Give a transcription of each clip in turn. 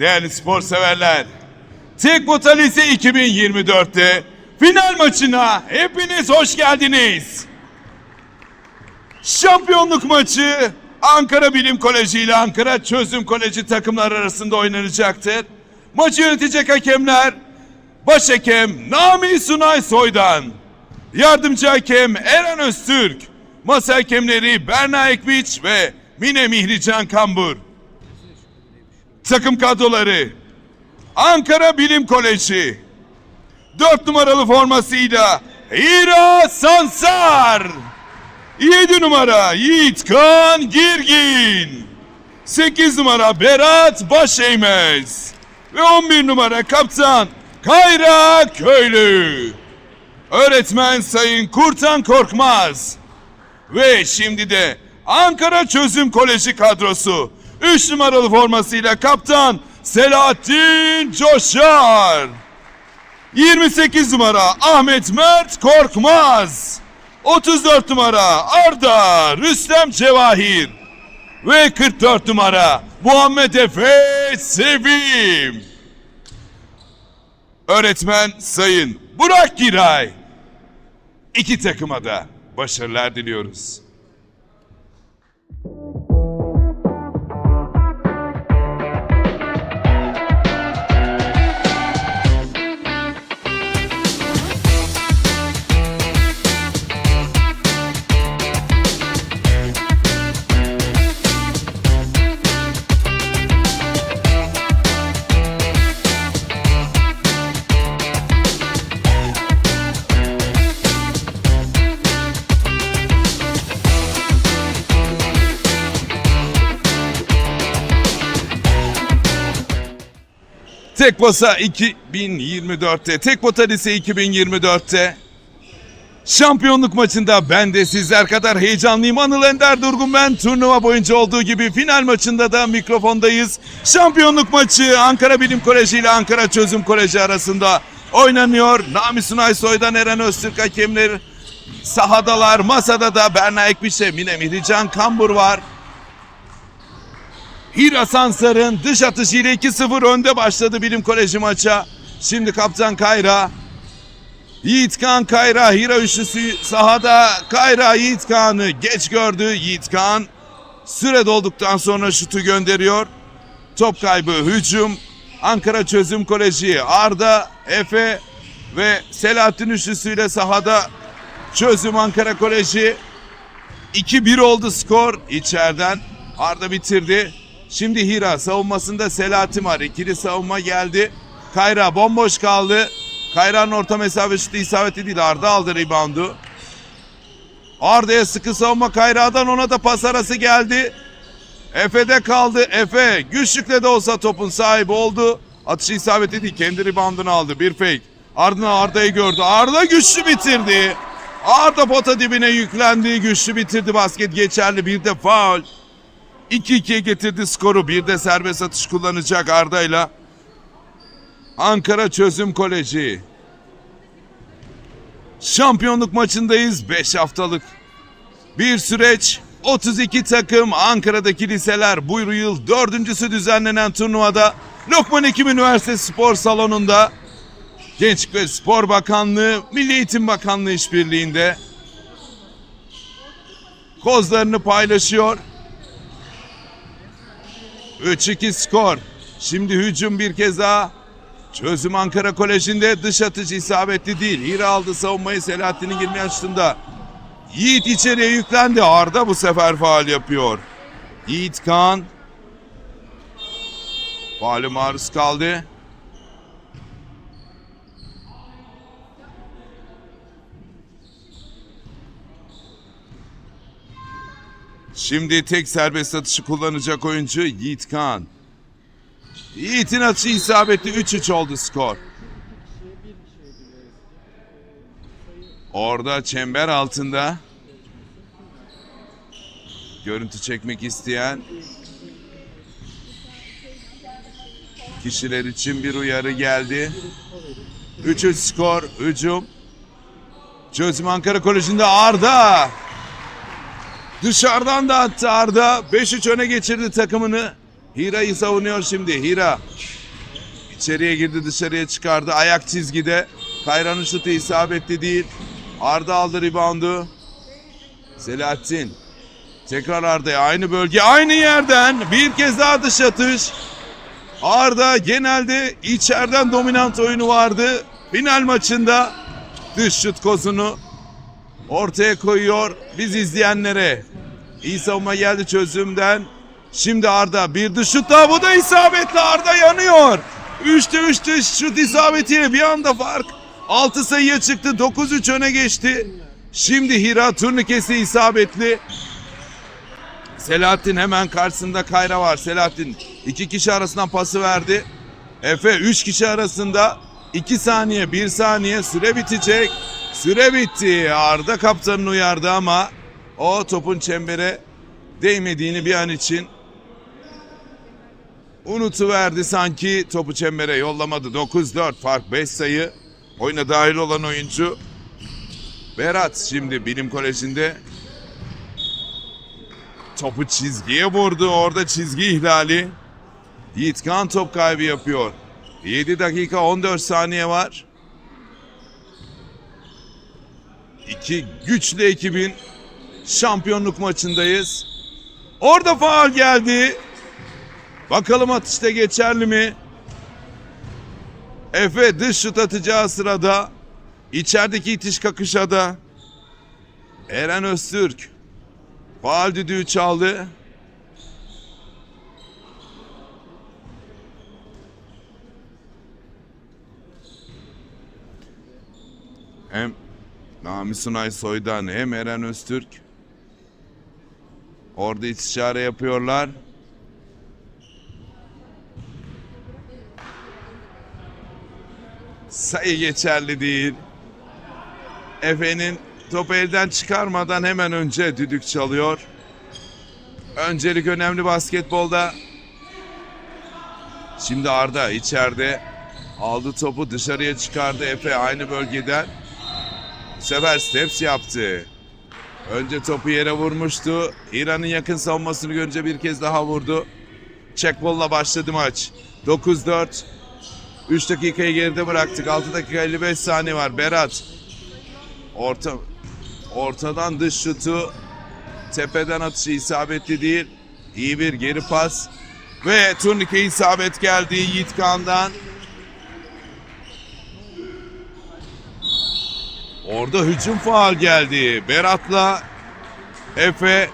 Değerli spor severler, Tekbota Lise 2024'te final maçına hepiniz hoş geldiniz. Şampiyonluk maçı Ankara Bilim Koleji ile Ankara Çözüm Koleji takımlar arasında oynanacaktır. Maçı yönetecek hakemler Başhakem Nami Sunay Soydan, Yardımcı hakem Eren Öztürk, Masa hakemleri Berna Ekviç ve Mine Mihrican Kambur. Takım kadroları. Ankara Bilim Koleji. 4 numaralı formasıyla Hira Sansar. 7 numara Yiğit Kan Girgin. 8 numara Berat Başeymez ve 11 numara kaptan Kayra Köylü. Öğretmen Sayın Kurtan Korkmaz. Ve şimdi de Ankara Çözüm Koleji kadrosu 3 numaralı formasıyla kaptan Selahattin Coşar. 28 numara Ahmet Mert Korkmaz. 34 numara Arda Rüstem Cevahir. Ve 44 numara Muhammed Efe Sevim. Öğretmen Sayın Burak Giray. İki takıma da başarılar diliyoruz. Tekbasa 2024'te, Tekbota Lise 2024'te şampiyonluk maçında ben de sizler kadar heyecanlıyım. Anıl Ender Durgun ben turnuva boyunca olduğu gibi final maçında da mikrofondayız. Şampiyonluk maçı Ankara Bilim Koleji ile Ankara Çözüm Koleji arasında oynanıyor. Nami Sunay Soy'dan Eren Öztürk hakemleri sahadalar. Masada da Berna Ekmiş'e Mine Mihrican Kambur var. Hira Sansar'ın dış atışıyla 2-0 önde başladı Bilim Koleji maça. Şimdi kaptan Kayra. Yiğitkan Kayra Hira üçlüsü sahada. Kayra Yiğitkan'ı geç gördü. Yiğitkan süre dolduktan sonra şutu gönderiyor. Top kaybı hücum. Ankara Çözüm Koleji Arda, Efe ve Selahattin üçlüsüyle sahada Çözüm Ankara Koleji 2-1 oldu skor içeriden. Arda bitirdi. Şimdi Hira savunmasında Selahattin var. İkili savunma geldi. Kayra bomboş kaldı. Kayra'nın orta mesafe şutu isabetli değil. Arda aldı reboundu. Arda'ya sıkı savunma Kayra'dan ona da pas arası geldi. Efe'de kaldı. Efe güçlükle de olsa topun sahibi oldu. Atışı isabetli değil. Kendi reboundunu aldı. Bir fake. Ardından Arda'yı gördü. Arda güçlü bitirdi. Arda pota dibine yüklendi. Güçlü bitirdi. Basket geçerli. Bir de faul. 2-2'ye getirdi skoru. Bir de serbest atış kullanacak Arda'yla. Ankara Çözüm Koleji. Şampiyonluk maçındayız. 5 haftalık bir süreç. 32 takım Ankara'daki liseler bu yıl dördüncüsü düzenlenen turnuvada Lokman Hekim Üniversitesi Spor Salonu'nda Gençlik ve Spor Bakanlığı, Milli Eğitim Bakanlığı işbirliğinde kozlarını paylaşıyor. 3-2 skor. Şimdi hücum bir kez daha. Çözüm Ankara Koleji'nde dış atış isabetli değil. Hira aldı savunmayı Selahattin'in girmeyen şutunda. Yiğit içeriye yüklendi. Arda bu sefer faal yapıyor. Yiğit Kan. Faale maruz kaldı. Şimdi tek serbest atışı kullanacak oyuncu Yiğit Kan. Yiğit'in atışı isabetli 3-3 oldu skor. Orada çember altında görüntü çekmek isteyen kişiler için bir uyarı geldi. 3-3 skor, hücum. Çözüm Ankara Koleji'nde Arda. Dışarıdan da attı Arda. 5-3 öne geçirdi takımını. Hira'yı savunuyor şimdi. Hira içeriye girdi dışarıya çıkardı. Ayak çizgide. Kayra'nın şutu isabetli değil. Arda aldı reboundu. Selahattin. Tekrar Arda'ya aynı bölge aynı yerden bir kez daha dış atış. Arda genelde içeriden dominant oyunu vardı. Final maçında dış şut kozunu ortaya koyuyor biz izleyenlere. İyi savunma geldi çözümden. Şimdi Arda bir dış şut daha bu da isabetli Arda yanıyor. 3'te 3 dış şut isabetiyle bir anda fark 6 sayıya çıktı 9-3 öne geçti. Şimdi Hira turnikesi isabetli. Selahattin hemen karşısında Kayra var. Selahattin iki kişi arasından pası verdi. Efe üç kişi arasında 2 saniye 1 saniye süre bitecek. Süre bitti. Arda kaptanın uyardı ama o topun çembere değmediğini bir an için unutuverdi sanki topu çembere yollamadı. 9-4 fark 5 sayı. Oyuna dahil olan oyuncu Berat şimdi bilim kolejinde topu çizgiye vurdu. Orada çizgi ihlali. Yiğit Kan top kaybı yapıyor. 7 dakika 14 saniye var. İki güçlü ekibin şampiyonluk maçındayız. Orada faal geldi. Bakalım atışta geçerli mi? Efe dış şut atacağı sırada içerideki itiş kakışada Eren Öztürk faal düdüğü çaldı. Hem Nami Sunay Soydan hem Eren Öztürk orada istişare yapıyorlar. Sayı geçerli değil. Efe'nin topu elden çıkarmadan hemen önce düdük çalıyor. Öncelik önemli basketbolda. Şimdi Arda içeride aldı topu dışarıya çıkardı Efe aynı bölgeden. Bu sefer steps yaptı. Önce topu yere vurmuştu. İran'ın yakın savunmasını görünce bir kez daha vurdu. Checkball'la başladı maç. 9-4. 3 dakikayı geride bıraktık. 6 dakika 55 saniye var. Berat. Orta ortadan dış şutu tepeden atışı isabetli değil. İyi bir geri pas. Ve turnike isabet geldi Yiğit Kan'dan. Orada hücum faal geldi. Berat'la Efe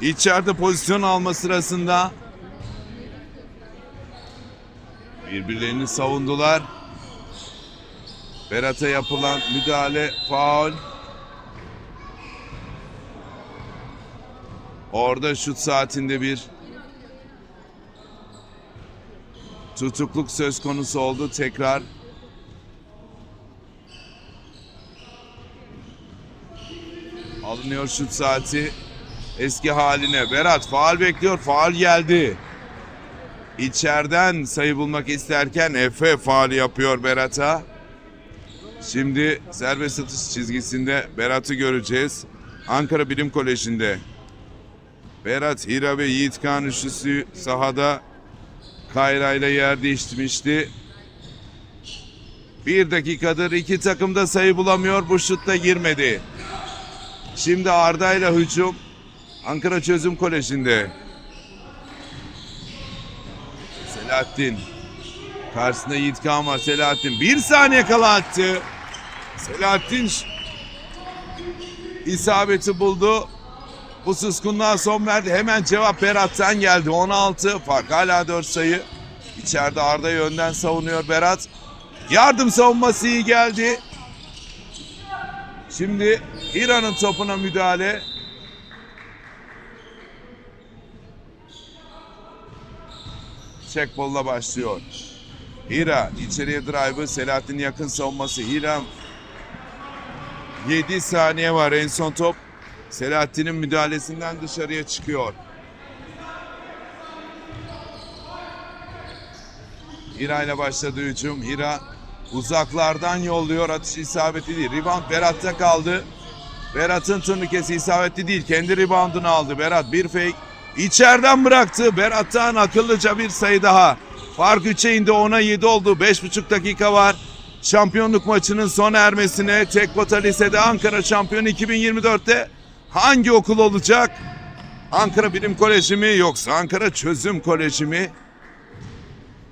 içeride pozisyon alma sırasında birbirlerini savundular. Berat'a yapılan müdahale faul. Orada şut saatinde bir tutukluk söz konusu oldu tekrar. Alınıyor şut saati eski haline. Berat faal bekliyor. Faal geldi. İçeriden sayı bulmak isterken Efe faal yapıyor Berat'a. Şimdi serbest atış çizgisinde Berat'ı göreceğiz. Ankara Bilim Koleji'nde. Berat, Hira ve Yiğit Kan üçlüsü sahada Kayra ile yer değiştirmişti. Bir dakikadır iki takım da sayı bulamıyor. Bu şut da girmedi. Şimdi Arda ile hücum Ankara Çözüm Koleji'nde. Selahattin. Karşısında Yiğit var. Selahattin bir saniye kala attı. Selahattin isabeti buldu. Bu suskunluğa son verdi. Hemen cevap Berat'tan geldi. 16 fark hala 4 sayı. İçeride Arda yönden savunuyor Berat. Yardım savunması iyi geldi. Şimdi İran'ın topuna müdahale. Checkball'la başlıyor. Hira içeriye drive'ı Selahattin yakın savunması. Hira 7 saniye var en son top. Selahattin'in müdahalesinden dışarıya çıkıyor. Hira ile başladı hücum. Hira uzaklardan yolluyor. Atış isabetli değil. Rebound Berat'ta kaldı. Berat'ın turnikesi isabetli değil. Kendi reboundunu aldı. Berat bir fake. İçeriden bıraktı. Berat'tan akıllıca bir sayı daha. Fark 3'e indi 10'a 7 oldu. 5,5 dakika var. Şampiyonluk maçının sona ermesine Tekbota Lise'de Ankara şampiyonu 2024'te hangi okul olacak? Ankara Bilim Koleji mi yoksa Ankara Çözüm Koleji mi?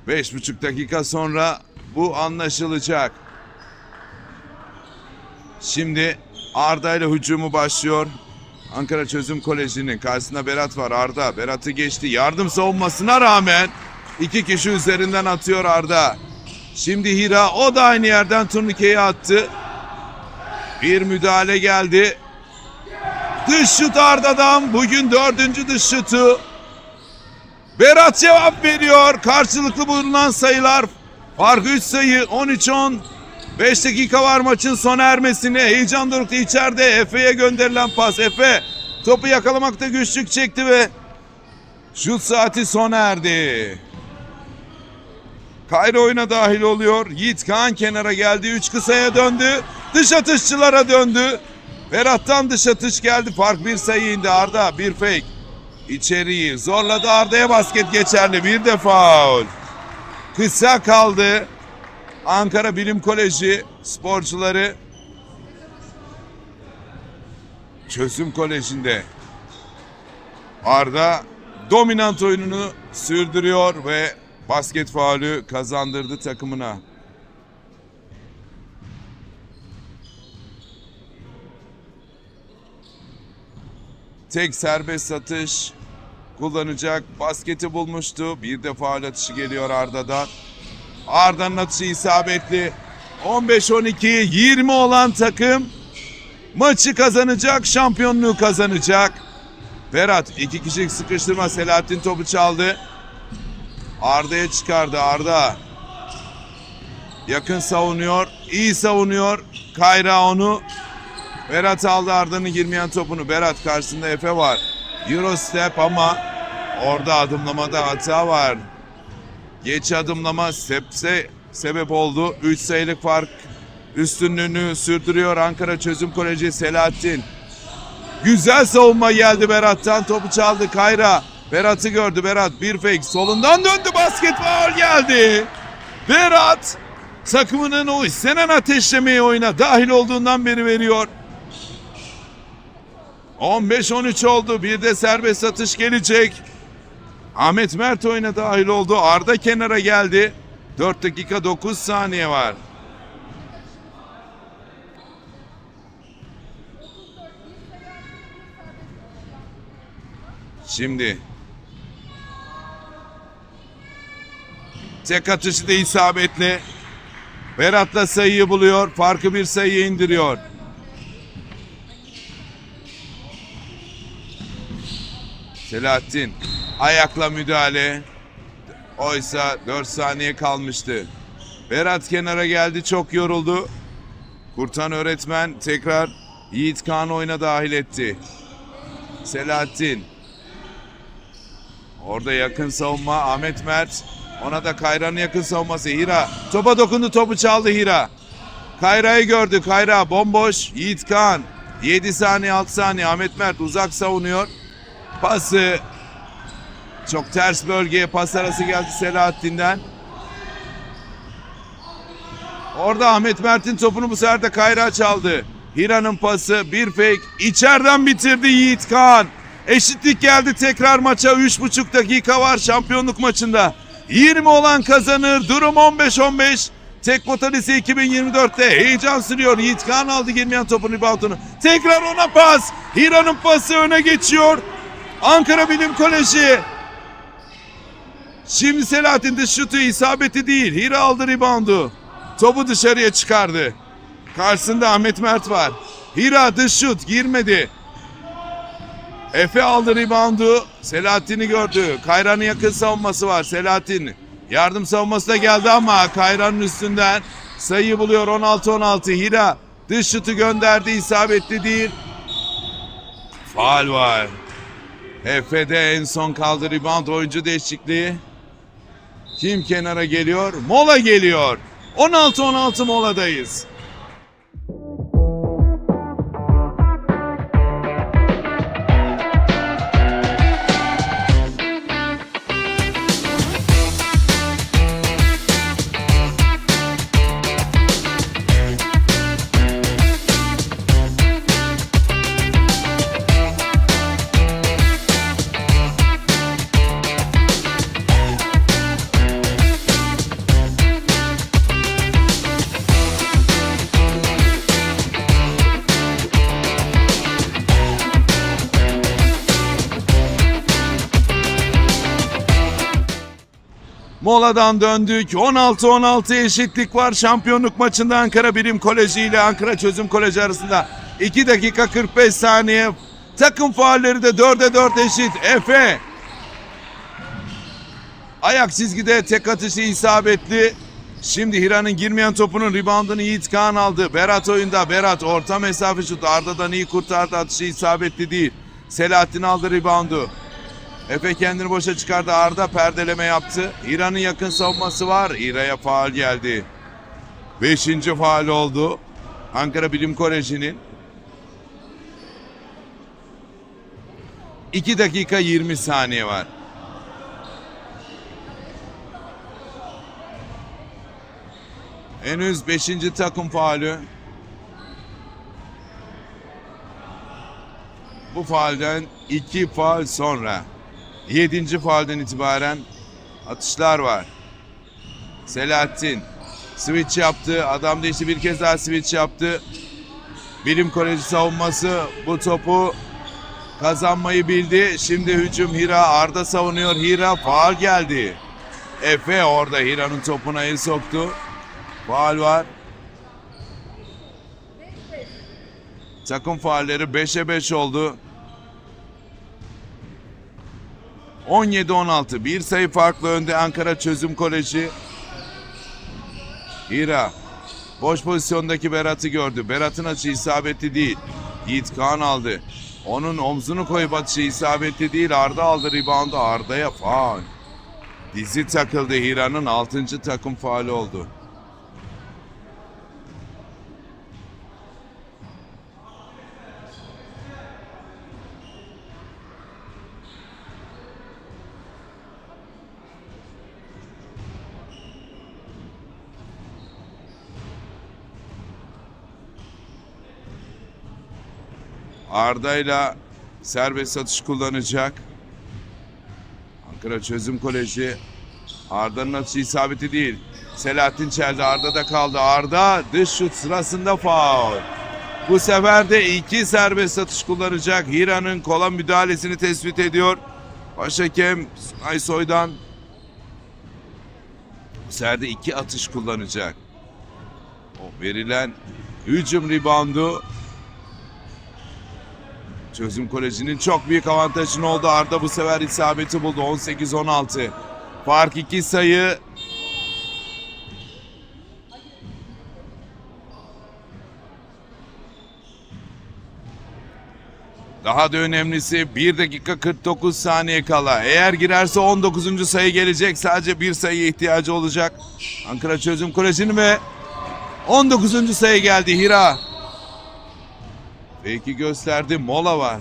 5,5 dakika sonra bu anlaşılacak. Şimdi Arda ile hücumu başlıyor. Ankara Çözüm Koleji'nin karşısında Berat var. Arda Berat'ı geçti. Yardım savunmasına rağmen iki kişi üzerinden atıyor Arda. Şimdi Hira o da aynı yerden turnikeyi attı. Bir müdahale geldi. Dış şut Arda'dan bugün dördüncü dış şutu. Berat cevap veriyor. Karşılıklı bulunan sayılar. Fark 3 sayı 13-10. 5 dakika var maçın sona ermesine. Heyecan dorukta içeride. Efe'ye gönderilen pas. Efe topu yakalamakta güçlük çekti ve şut saati sona erdi. Kayra oyuna dahil oluyor. Yiğit Kaan kenara geldi. Üç kısaya döndü. Dış atışçılara döndü. Berat'tan dış atış geldi. Fark bir sayı indi. Arda bir fake. İçeriği zorladı Arda'ya basket geçerli. Bir de faul. Kısa kaldı. Ankara Bilim Koleji sporcuları Çözüm Koleji'nde Arda dominant oyununu sürdürüyor ve basket faulü kazandırdı takımına. Tek serbest atış kullanacak. Basketi bulmuştu. Bir de faul atışı geliyor Arda'dan. Arda'nın atışı isabetli. 15-12 20 olan takım maçı kazanacak, şampiyonluğu kazanacak. Berat iki kişilik sıkıştırma Selahattin topu çaldı. Arda'ya çıkardı Arda. Yakın savunuyor, iyi savunuyor. Kayra onu. Berat aldı Arda'nın girmeyen topunu. Berat karşısında Efe var. Euro step ama orada adımlamada hata var. Geç adımlama sepse sebep oldu. 3 sayılık fark üstünlüğünü sürdürüyor Ankara Çözüm Koleji Selahattin. Güzel savunma geldi Berat'tan. Topu çaldı Kayra. Berat'ı gördü Berat. Bir fake. Solundan döndü basket faul geldi. Berat takımının o istenen ateşlemeyi oyuna dahil olduğundan beri veriyor. 15-13 oldu. Bir de serbest atış gelecek. Ahmet Mert oyuna dahil oldu. Arda kenara geldi. 4 dakika 9 saniye var. Şimdi tek atışı da isabetli. Berat'la sayıyı buluyor. Farkı bir sayıya indiriyor. Selahattin ayakla müdahale. Oysa 4 saniye kalmıştı. Berat kenara geldi çok yoruldu. Kurtan öğretmen tekrar Yiğit Kaan oyuna dahil etti. Selahattin. Orada yakın savunma Ahmet Mert. Ona da Kayra'nın yakın savunması Hira. Topa dokundu topu çaldı Hira. Kayra'yı gördü. Kayra bomboş. Yiğit Kaan. 7 saniye 6 saniye Ahmet Mert uzak savunuyor. Pası çok ters bölgeye pas arası geldi Selahattin'den. Orada Ahmet Mert'in topunu bu sefer de Kayra çaldı. Hira'nın pası bir fake. içeriden bitirdi Yiğit Kaan. Eşitlik geldi tekrar maça. 3,5 dakika var şampiyonluk maçında. 20 olan kazanır. Durum 15-15. Tek Lise 2024'te heyecan sürüyor. Yiğit Kaan aldı girmeyen topun reboundunu. Tekrar ona pas. Hira'nın pası öne geçiyor. Ankara Bilim Koleji. Şimdi Selahattin dış şutu isabeti değil. Hira aldı reboundu. Topu dışarıya çıkardı. Karşısında Ahmet Mert var. Hira dış şut girmedi. Efe aldı reboundu. Selahattin'i gördü. Kayra'nın yakın savunması var. Selahattin yardım savunması da geldi ama Kayra'nın üstünden sayıyı buluyor 16-16. Hira dış şutu gönderdi. isabetli değil. Faal var. Efe'de en son kaldı rebound oyuncu değişikliği. Kim kenara geliyor? Mola geliyor. 16-16 moladayız. Moladan döndük. 16-16 eşitlik var. Şampiyonluk maçında Ankara Bilim Koleji ile Ankara Çözüm Koleji arasında. 2 dakika 45 saniye. Takım faulleri de 4'e 4 eşit. Efe. Ayak çizgide tek atışı isabetli. Şimdi Hira'nın girmeyen topunun reboundını Yiğit Kaan aldı. Berat oyunda. Berat orta mesafe şutu. Arda'dan iyi kurtardı. Atışı isabetli değil. Selahattin aldı reboundu. Efe kendini boşa çıkardı. Arda perdeleme yaptı. Hira'nın yakın savunması var. Hira'ya faal geldi. Beşinci faal oldu. Ankara Bilim Koleji'nin. 2 dakika 20 saniye var. Henüz 5. takım faulü. Bu faalden 2 faal sonra 7. faalden itibaren atışlar var. Selahattin switch yaptı. Adam değişti bir kez daha switch yaptı. Bilim Koleji savunması bu topu kazanmayı bildi. Şimdi hücum Hira Arda savunuyor. Hira faal geldi. Efe orada Hira'nın topuna el soktu. Faal var. Takım faalleri 5'e 5 oldu. 17-16 bir sayı farklı önde Ankara Çözüm Koleji. Hira boş pozisyondaki Berat'ı gördü. Berat'ın açı isabetli değil. Yiğit Kaan aldı. Onun omzunu koyup atışı isabetli değil. Arda aldı reboundu. Arda'ya faal. Dizi takıldı. Hira'nın 6. takım faali oldu. Arda'yla serbest atış kullanacak. Ankara Çözüm Koleji. Arda'nın atışı isabeti değil. Selahattin çeldi. Arda da kaldı. Arda dış şut sırasında faul. Bu sefer de iki serbest atış kullanacak. Hira'nın kola müdahalesini tespit ediyor. Başhakem Sunay Soy'dan bu sefer de iki atış kullanacak. O verilen hücum reboundu Çözüm Koleji'nin çok büyük avantajını oldu. Arda bu sefer isabeti buldu. 18-16. Fark 2 sayı. Daha da önemlisi 1 dakika 49 saniye kala. Eğer girerse 19. sayı gelecek. Sadece bir sayı ihtiyacı olacak. Ankara Çözüm Koleji'nin ve 19. sayı geldi Hira. Peki gösterdi. Mola var.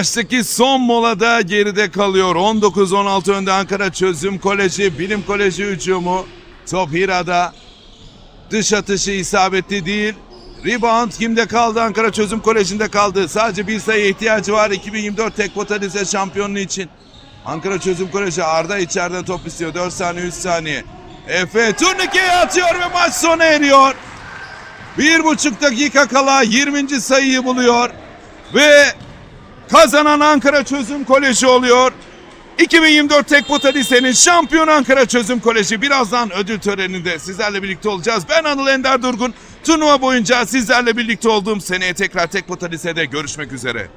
Maçtaki son molada geride kalıyor. 19-16 önde Ankara Çözüm Koleji, Bilim Koleji hücumu. Top Hira'da. Dış atışı isabetli değil. Rebound kimde kaldı? Ankara Çözüm Koleji'nde kaldı. Sadece bir sayı ihtiyacı var 2024 tek pota lise şampiyonluğu için. Ankara Çözüm Koleji Arda içeriden top istiyor. 4 saniye 3 saniye. Efe turnikeye atıyor ve maç sona eriyor. Bir buçuk dakika kala 20. sayıyı buluyor. Ve Kazanan Ankara Çözüm Koleji oluyor. 2024 Tek Pota Lise'nin şampiyon Ankara Çözüm Koleji. Birazdan ödül töreninde sizlerle birlikte olacağız. Ben Anıl Ender Durgun. Turnuva boyunca sizlerle birlikte olduğum seneye tekrar Tek Pota Lise'de görüşmek üzere.